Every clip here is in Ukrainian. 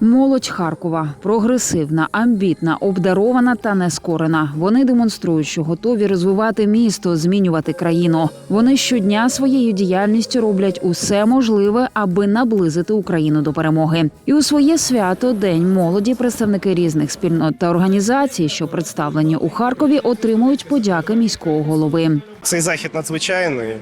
Молодь Харкова прогресивна, амбітна, обдарована та нескорена. Вони демонструють, що готові розвивати місто, змінювати країну. Вони щодня своєю діяльністю роблять усе можливе, аби наблизити Україну до перемоги. І у своє свято День молоді представники різних спільнот та організацій, що представлені у Харкові, отримують подяки міського голови. Цей захід надзвичайний. Е,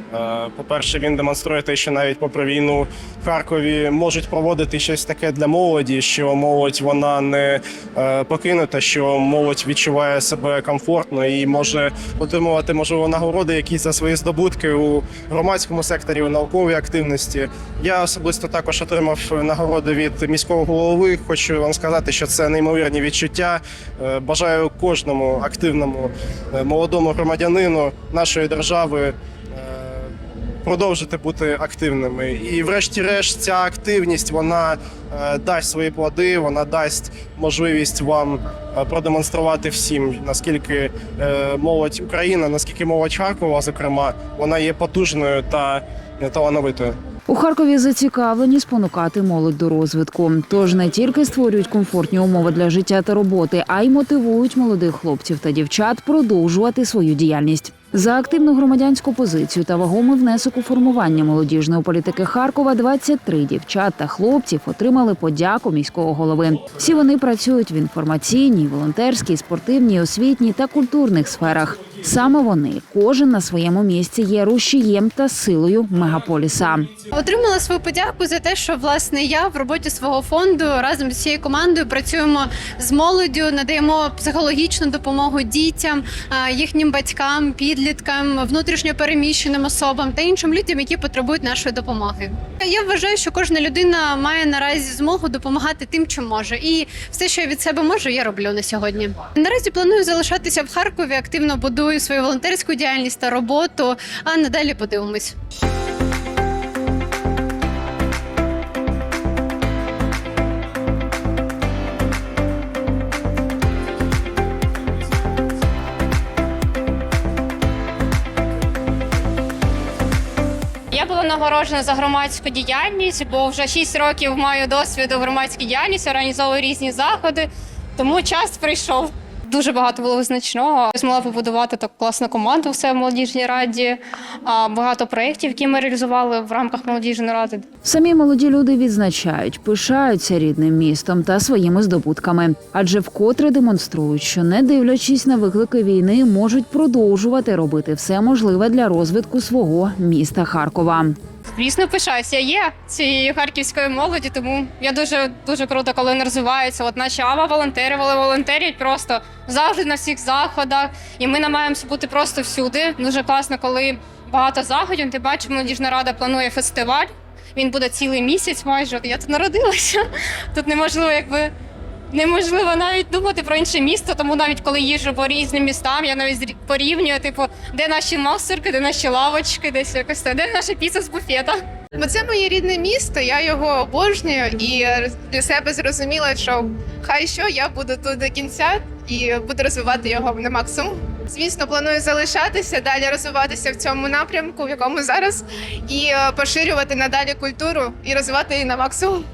По-перше, він демонструє те, що навіть попри війну в Харкові можуть проводити щось таке для молоді, що молодь вона не е, покинута, що молодь відчуває себе комфортно і може отримувати можливо нагороди якісь за свої здобутки у громадському секторі, у науковій активності. Я особисто також отримав нагороди від міського голови. Хочу вам сказати, що це неймовірні відчуття. Е, Бажаю кожному активному молодому громадянину нашої держави е, продовжити бути активними. І, врешті-решт, ця активність вона е, дасть свої плоди, вона дасть можливість вам е, продемонструвати всім, наскільки молодь Україна, наскільки молодь Харкова, зокрема, вона є потужною та талановитою. У Харкові зацікавлені спонукати молодь до розвитку. Тож не тільки створюють комфортні умови для життя та роботи, а й мотивують молодих хлопців та дівчат продовжувати свою діяльність. За активну громадянську позицію та вагомий внесок у формування молодіжної політики Харкова 23 дівчат та хлопців отримали подяку міського голови. Всі вони працюють в інформаційній, волонтерській, спортивній, освітній та культурних сферах. Саме вони, кожен на своєму місці, є рушієм та силою мегаполіса. Отримала свою подяку за те, що власне я в роботі свого фонду разом з цією командою працюємо з молоддю, надаємо психологічну допомогу дітям, їхнім батькам, підліткам, внутрішньо переміщеним особам та іншим людям, які потребують нашої допомоги. Я вважаю, що кожна людина має наразі змогу допомагати тим, чим може, і все, що я від себе можу, я роблю на сьогодні. Наразі планую залишатися в Харкові, активно будую свою волонтерську діяльність та роботу. А надалі подивимось. Я була нагороджена за громадську діяльність, бо вже 6 років маю досвіду в громадській діяльності, організовую різні заходи. Тому час прийшов. Дуже багато було визначного. Змогла побудувати таку класну команду все в молодіжній раді. Багато проєктів, які ми реалізували в рамках молодіжної ради. Самі молоді люди відзначають, пишаються рідним містом та своїми здобутками, адже вкотре демонструють, що не дивлячись на виклики війни, можуть продовжувати робити все можливе для розвитку свого міста Харкова. Звісно, пишаюся. Є цією харківською молоді, тому я дуже дуже круто, коли вони розвиваються. От наші ава волонтери, вони волонтерять просто завжди на всіх заходах. І ми намагаємося бути просто всюди. Дуже класно, коли багато заходів. Ти бачиш, молодіжна рада планує фестиваль. Він буде цілий місяць майже. Я тут народилася. Тут неможливо, якби. Неможливо навіть думати про інше місто, тому навіть коли їжджу по різним містам, я навіть порівнюю, типу, де наші мастерки, де наші лавочки, десь якось де наша піца з буфета. Бо це моє рідне місто, я його обожнюю і для себе зрозуміла, що хай що я буду тут до кінця і буду розвивати його на максимум. Звісно, планую залишатися, далі розвиватися в цьому напрямку, в якому зараз, і е, поширювати надалі культуру і розвивати її на максимум.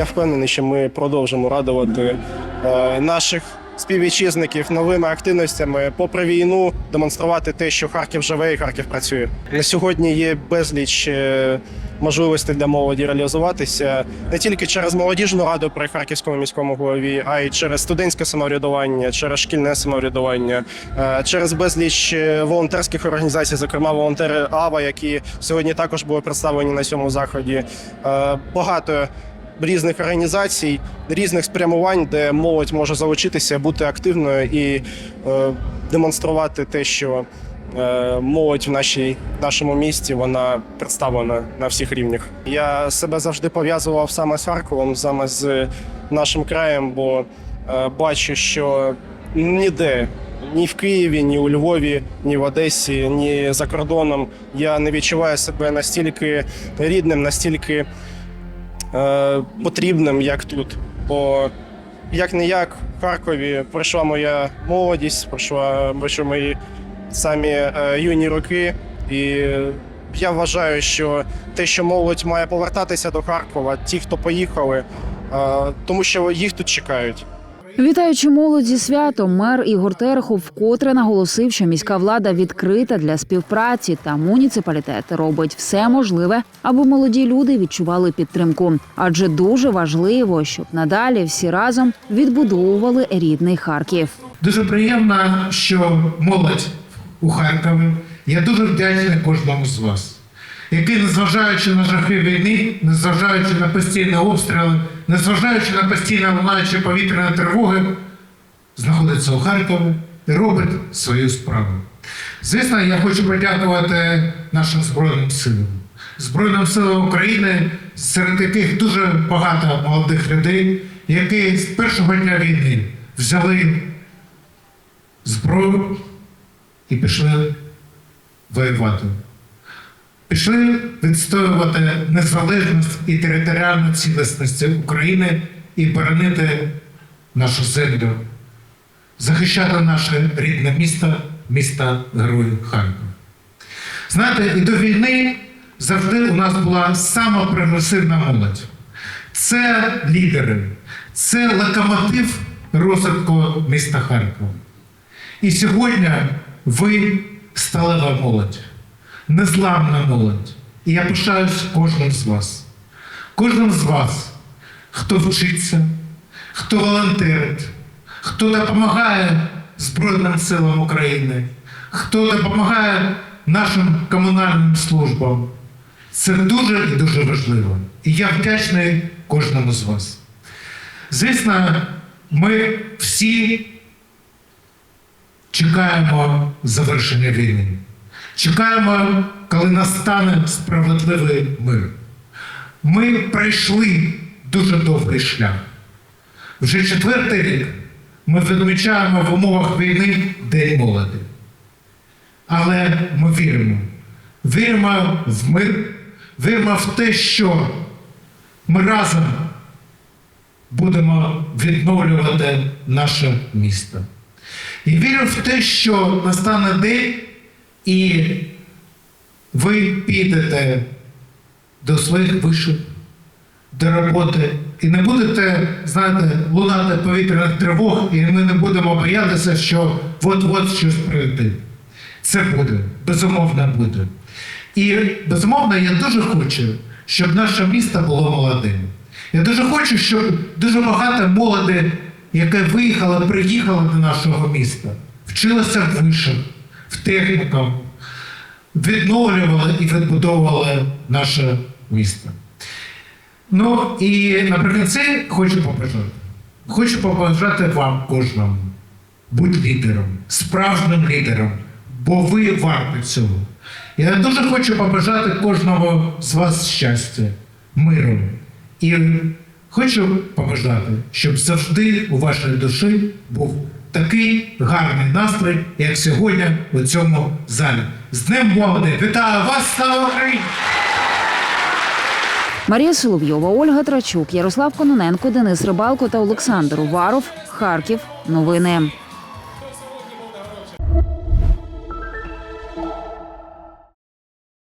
Я впевнений, що ми продовжимо радувати е, наших співвітчизників новими активностями, попри війну, демонструвати те, що Харків живе і Харків працює. На сьогодні є безліч е, можливостей для молоді реалізуватися не тільки через молодіжну раду при харківському міському голові, а й через студентське самоврядування, через шкільне самоврядування, е, через безліч волонтерських організацій, зокрема волонтери АВА, які сьогодні також були представлені на цьому заході. Багато різних організацій, різних спрямувань, де молодь може залучитися, бути активною і е, демонструвати те, що е, молодь в нашій нашому місті вона представлена на всіх рівнях. Я себе завжди пов'язував саме з Харковом, саме з нашим краєм, бо е, бачу, що ніде. Ні в Києві, ні у Львові, ні в Одесі, ні за кордоном я не відчуваю себе настільки рідним, настільки е, потрібним, як тут. Бо як не як в Харкові пройшла моя молодість, пройшла пройшли мої самі е, юні роки. І я вважаю, що те, що молодь має повертатися до Харкова, ті, хто поїхали, е, тому що їх тут чекають. Вітаючи молодь зі святом, мер Ігор Терехов вкотре наголосив, що міська влада відкрита для співпраці та муніципалітет робить все можливе, аби молоді люди відчували підтримку. Адже дуже важливо, щоб надалі всі разом відбудовували рідний Харків. Дуже приємно, що молодь у Харкові. Я дуже вдячний кожному з вас, який, незважаючи на жахи війни, незважаючи на постійні обстріли, незважаючи на постійно лунаючі повітряні тривоги, знаходиться у Харкові і робить свою справу. Звісно, я хочу подякувати нашим Збройним силам. Збройним силам України, серед яких дуже багато молодих людей, які з першого дня війни взяли зброю і пішли воювати. Пішли відстоювати незалежність і територіальну цілісність України і боронити нашу землю, захищати наше рідне місто, місто Герой Харків. Знаєте, і до війни завжди у нас була сама прогресивна молодь. Це лідери, це локомотив розвитку міста Харкова. І сьогодні ви сталева молодь, незламна молодь. І я пишаюсь кожним з вас. Кожним з вас, хто вчиться, хто волонтерить, хто допомагає Збройним силам України, хто допомагає нашим комунальним службам. Це дуже і дуже важливо. І я вдячний кожному з вас. Звісно, ми всі чекаємо завершення війни. Чекаємо, коли настане справедливий мир. Ми пройшли дуже довгий шлях. Вже четвертий рік ми відмічаємо в умовах війни День молоді. Але ми віримо. Віримо в мир, віримо в те, що ми разом будемо відновлювати наше місто. І вірю в те, що настане день, і ви підете до своїх вишив, до роботи, і не будете, знаєте, лунати повітряних тривог, і ми не будемо боятися, що от-от щось прийде. Це буде, безумовно буде. І безумовно, я дуже хочу, щоб наше місто було молодим. Я дуже хочу, щоб дуже багато молоді, яке виїхало, приїхало до нашого міста, вчилося в вишах, в техніках, відновлювали і відбудовували наше місто. Ну і наприкінці хочу побажати. Хочу побажати вам кожному. Будь лідером, справжнім лідером, бо ви варті цього. Я дуже хочу побажати кожному з вас щастя, миру. І хочу побажати, щоб завжди у вашій душі був такий гарний настрій, як сьогодні у цьому залі. З Днем молоді! Вітаю вас, слава Україні! Марія Соловйова, Ольга Трачук, Ярослав Кононенко, Денис Рибалко та Олександр Уваров. Харків. Новини.